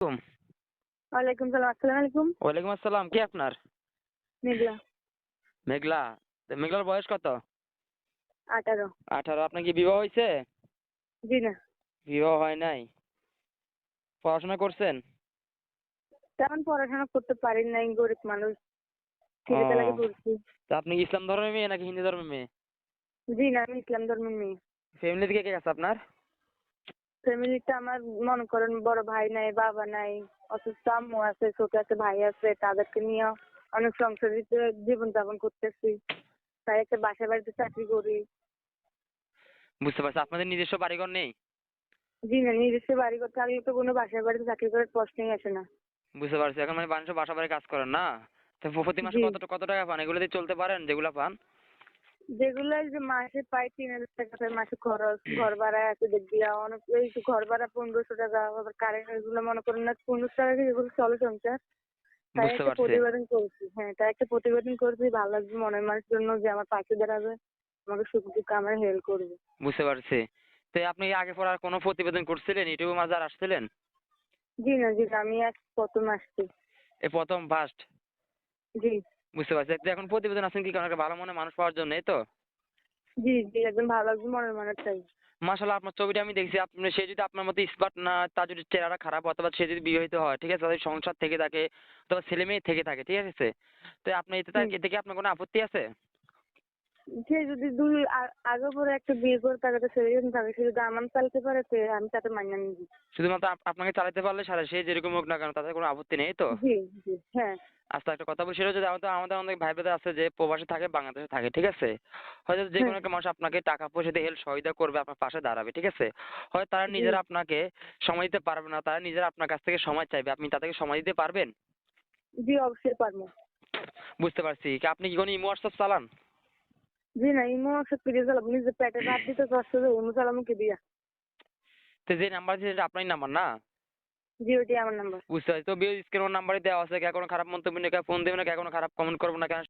আলাইকুম। ওয়ালাইকুম সালাম আসসালামু আলাইকুম। ওয়ালাইকুম আসসালাম কে আপনার? মেঘলা। মেঘলা মেঘলার বয়স কত? আঠারো। আঠারো আপনার কি বিবাহ হয়েছে জি না। বিবাহ হয় নাই। পড়াশোনা করছেন? তেমন পড়াশোনা করতে পারি নাই গরিব মানুষ। ছেলেটা পড়ছি। তো আপনি কি ইসলাম ধর্মের মেয়ে নাকি হিন্দু ধর্মের মেয়ে? জি না আমি ইসলাম ধর্মের মেয়ে। ফ্যামিলি থেকে কে আছে আপনার? ফ্যামিলিতে আমার মনে করেন বড় ভাই নাই বাবা নাই অসুস্থ আম্মু আছে ছোট আছে ভাই আছে তাদেরকে নিয়ে অনেক সংসারিত জীবন যাপন করতেছি। তাই একটা বাসা বাড়িতে চাকরি করি। বুঝতে পারছি। আপনাদের নিজস্ব বাড়িঘর নেই? জি না নিজস্ব বাড়ি করতে থাকলে তো কোনো বাসা বাড়িতে চাকরি করার প্রশ্নই আসে না। বুঝতে পারছি। এখন মানে বাসা বাড়ি কাজ করেন না? তো প্রতি মাসে। কত কত টাকা পান? এগুলো দিয়ে চলতে পারেন? যেগুলো পান? যেগুলো যে মাসে পাই তিন হাজার টাকা করে মাসে খরচ ঘর ভাড়া আছে দেখ দিয়া অনেক এই ঘর ভাড়া পনেরোশো টাকা আবার কারেন্ট এগুলো মনে করেন না পনেরোশো টাকা দিয়ে এগুলো চলে সংসার? তাই একটা প্রতিবেদন করছি হ্যাঁ তাই একটা প্রতিবেদন করছি ভালো লাগবে মনের মানুষের জন্য যে আমার পাশে দাঁড়াবে আমাকে সুখ দুঃখে আমার হেল্প করবে। বুঝতে পারছি। তো আপনি আগে পর আর কোনো প্রতিবেদন করছিলেন? ইউটিউবে মাঝে আর আসছিলেন? জি না জি আমি এক প্রথম আসছি। এই প্রথম ফার্স্ট জি। বুঝতে পারছি। তো এখন প্রতিবেদন আছেন কি কারণ একটা ভালো মনে মানুষ পাওয়ার জন্য এই তো। জি জি একদম ভালো একদম মনের মানুষ চাই মাশাল্লাহ আপনার ছবিটা আমি দেখছি। আপনি সে যদি আপনার মতো স্মার্ট না তার যদি চেহারা খারাপ হয় অথবা সে যদি বিবাহিত হয় ঠিক আছে? তাদের সংসার থেকে থাকে অথবা ছেলে মেয়ে থেকে থাকে ঠিক আছে? তো আপনি এতে থেকে এতে কি আপনার কোনো আপত্তি আছে? সে যদি দুই আগে পরে একটা বিয়ে করে তাকে তো ছেড়ে যেতে থাকে সে যদি আমার চালতে পারে তো আমি তাতে মানিয়ে নিবি। শুধুমাত্র আপ- আপনাকে চালাতে পারলে সারা সে যেরকম হোক না কেন তাতে কোনো আপত্তি নেই তো? জি জি হ্যাঁ। আচ্ছা একটা কথা বলি সেটা হচ্ছে আমাদের আমাদের অনেক ভাই ব্রাদার আছে যে প্রবাসে থাকে বাংলাদেশে থাকে ঠিক আছে? হয়তো যে কোনো একটা মানুষ আপনাকে টাকা পয়সা দিয়ে হেল্প সহায়তা করবে আপনার পাশে দাঁড়াবে ঠিক আছে? হয়তো তারা নিজেরা আপনাকে সময় দিতে পারবে না তারা নিজেরা আপনার কাছ থেকে সময় চাইবে আপনি তাদেরকে সময় দিতে পারবেন? জি অবশ্যই পারব। বুঝতে পারছি। আপনি কি কোনো ইমো হোয়াটসঅ্যাপ চালান? জি না ইমো গেলাম নিজে পেটে ভাত দিতে কষ্ট হবে ইমো চালামু কে দিয়া তো যে নাম্বার আছে সেটা আপনারই নাম্বার না জি ওটি আমার নাম্বার বুঝতে পারছি তো বিয়ে স্ক্রিন নাম্বারই দেওয়া আছে কে কোনো খারাপ মন্তব্য নেই ফোন দেবে না কে কোনো খারাপ কমেন্ট করব না কেন